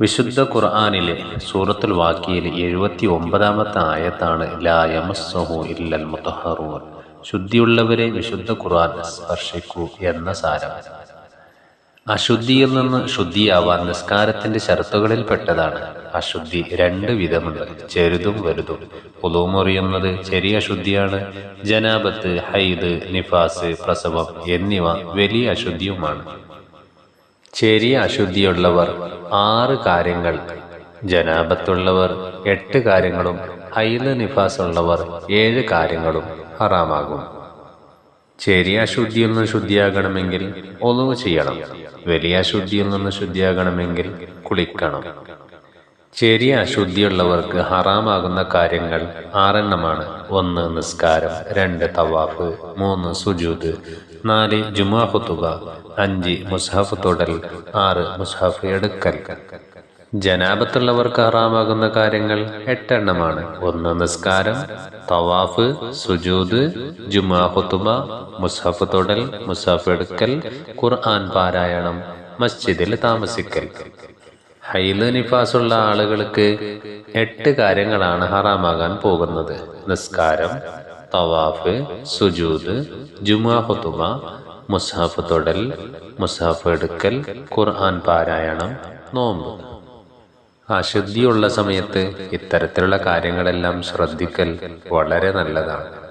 വിശുദ്ധ ഖുർആാനിലെ സൂറത്തുൽ വാക്കിയിൽ എഴുപത്തി ഒമ്പതാമത്തെ ആയത്താണ് ലാ ഇല്ലൽ മുത്തഹറൂൻ. ശുദ്ധിയുള്ളവരെ വിശുദ്ധ ഖുർആൻ സ്പർശിക്കൂ എന്ന സാരം. അശുദ്ധിയിൽ നിന്ന് ശുദ്ധിയാവാൻ നിസ്കാരത്തിന്റെ ഷർത്തുകളിൽപ്പെട്ടതാണ് അശുദ്ധി രണ്ട് വിധമുണ്ട് ചെറുതും വലുതും. പുതുമുറിയുന്നത് ചെറിയ അശുദ്ധിയാണ് ജനാബത്ത് ഹൈദ് നിഫാസ് പ്രസവം എന്നിവ വലിയ അശുദ്ധിയുമാണ്. ചെറിയ അശുദ്ധിയുള്ളവർ ആറ് കാര്യങ്ങൾ. ജനാപത്തുള്ളവർ എട്ട് കാര്യങ്ങളും. ഹൈന നിഫാസ് ഉള്ളവർ ഏഴ് കാര്യങ്ങളും. ഹറാമാകും. ചെറിയ അശുദ്ധിയിൽ നിന്ന് ശുദ്ധിയാകണമെങ്കിൽ ഒന്നുവ് ചെയ്യണം. വലിയ അശുദ്ധിയിൽ നിന്ന് ശുദ്ധിയാകണമെങ്കിൽ കുളിക്കണം. ചെറിയ അശുദ്ധിയുള്ളവർക്ക് ഹറാമാകുന്ന കാര്യങ്ങൾ ആറെണ്ണമാണ്. ഒന്ന് നിസ്കാരം രണ്ട് തവാഫ് മൂന്ന് സുജൂത് നാല് ജുമാഹുത്തുക അഞ്ച് മുസ്ഹഫ് തൊടൽ ആറ് മുസ്ഹഫ് എടുക്കൽ. ജനാപത്തുള്ളവർക്ക് ഹറാമാകുന്ന കാര്യങ്ങൾ എട്ടെണ്ണമാണ്. ഒന്ന് നിസ്കാരം തവാഫ് സുജൂദ് ജുമാ ഹുത്തുബ മുസ്ഹഫ് തൊടൽ മുസ്ഹഫ് എടുക്കൽ ഖുർആൻ പാരായണം മസ്ജിദിൽ താമസിക്കൽ. ഹൈൽ നിഫാസുള്ള ആളുകൾക്ക് എട്ട് കാര്യങ്ങളാണ് ഹറാമാകാൻ പോകുന്നത്. നിസ്കാരം തവാഫ് സുജൂദ് ജുമാ മുസാഫ് തൊടൽ മുസാഫ് എടുക്കൽ ഖുർആൻ പാരായണം നോമ്പ്. അശുദ്ധിയുള്ള സമയത്ത് ഇത്തരത്തിലുള്ള കാര്യങ്ങളെല്ലാം ശ്രദ്ധിക്കൽ വളരെ നല്ലതാണ്.